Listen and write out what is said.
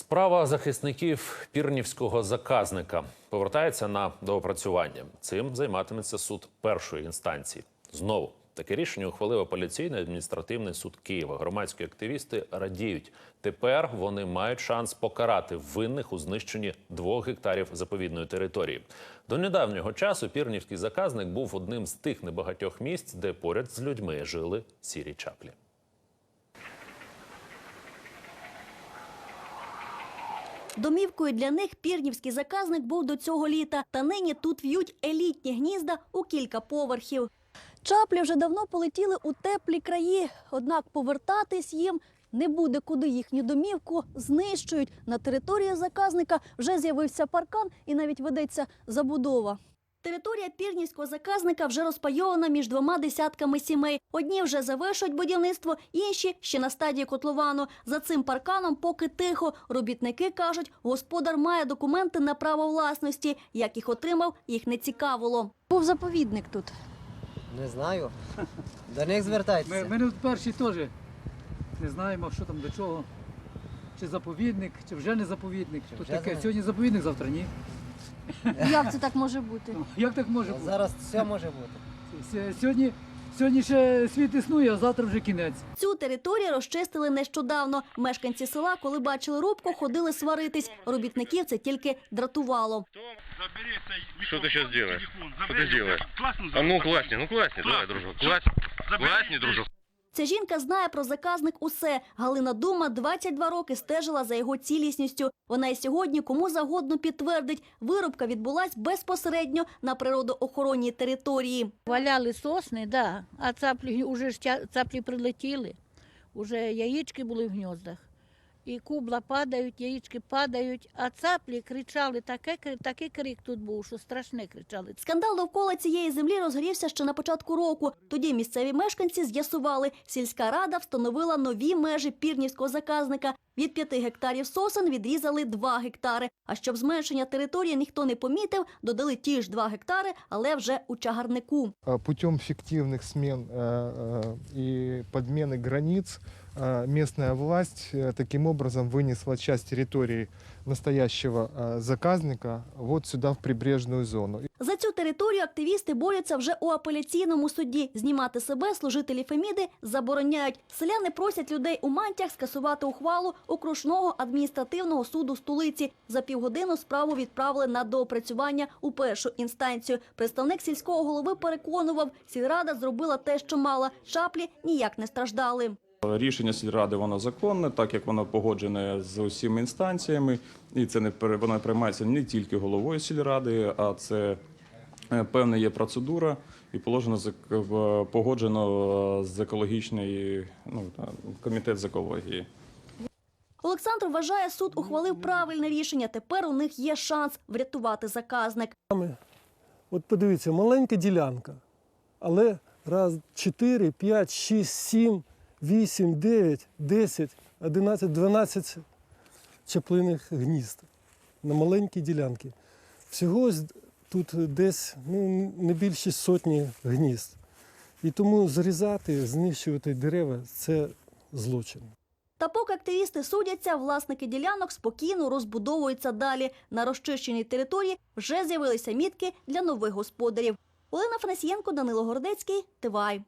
Справа захисників пірнівського заказника повертається на доопрацювання. Цим займатиметься суд першої інстанції. Знову таке рішення ухвалив апеляційний адміністративний суд Києва. Громадські активісти радіють. Тепер вони мають шанс покарати винних у знищенні двох гектарів заповідної території. До недавнього часу пірнівський заказник був одним з тих небагатьох місць, де поряд з людьми жили сірі чаплі. Домівкою для них пірнівський заказник був до цього літа, та нині тут в'ють елітні гнізда у кілька поверхів. Чаплі вже давно полетіли у теплі краї, однак повертатись їм не буде куди їхню домівку знищують. На території заказника вже з'явився паркан і навіть ведеться забудова. Територія пірнівського заказника вже розпайована між двома десятками сімей. Одні вже завершують будівництво, інші ще на стадії котловану. За цим парканом поки тихо. Робітники кажуть, господар має документи на право власності. Як їх отримав, їх не цікавило. Був заповідник тут. Не знаю. До них звертайтеся. Ми, ми тут перші теж не знаємо, що там до чого. Чи заповідник, чи вже не заповідник. Чи Тут вже таке, сьогодні заповідник, завтра ні. Як це так може бути? Як так може бути? Зараз все може бути. Сьогодні, сьогодні ще світ існує, а завтра вже кінець. Цю територію розчистили нещодавно. Мешканці села, коли бачили рубку, ходили сваритись. Робітників це тільки дратувало. Ты сейчас делаешь? Что ты делаешь? Классно А ну класни, ну класни, давай, дружок. Класни, дружок. Ця жінка знає про заказник усе. Галина Дума 22 роки стежила за його цілісністю. Вона і сьогодні кому загодно підтвердить, вирубка відбулась безпосередньо на природоохоронній території. Валяли сосни, да, а цаплі вже цаплі прилетіли, уже яєчки були в гніздах. І кубла падають, яєчки падають, а цаплі кричали, таке, такий крик тут був, що страшне кричали. Скандал довкола цієї землі розгорівся ще на початку року. Тоді місцеві мешканці з'ясували, сільська рада встановила нові межі пірнівського заказника. Від 5 гектарів сосен відрізали 2 гектари. А щоб зменшення території ніхто не помітив, додали ті ж 2 гектари, але вже у чагарнику. А, путем фиктивных смен э, э, и подмены границ э, местная власть э, таким образом вынесла часть территории настоящего э, заказника вот сюда в прибрежную зону. За цю територію активісти борються вже у апеляційному суді. Знімати себе служителі Феміди забороняють. Селяни просять людей у мантях скасувати ухвалу окружного адміністративного суду столиці. За півгодину справу відправили на доопрацювання у першу інстанцію. Представник сільського голови переконував, сільрада зробила те, що мала. Чаплі ніяк не страждали. Рішення сільради воно законне, так як воно погоджене з усіма інстанціями, і це не воно приймається не тільки головою сільради, а це е, певна є процедура і положено погоджено з екологічної ну комітет з екології. Олександр вважає, суд ухвалив правильне рішення. Тепер у них є шанс врятувати заказник. От подивіться, маленька ділянка, але раз, 4, 5, 6, 7, 8, 9, 10, 11, 12 чаплиних гнізд на маленькій ділянці. Всього тут десь ну, не більше сотні гнізд. І тому зрізати, знищувати дерева це злочин. Та поки активісти судяться, власники ділянок спокійно розбудовуються далі. На розчищеній території вже з'явилися мітки для нових господарів. Олена Фанасієнко, Данило Гордецький, Тивай.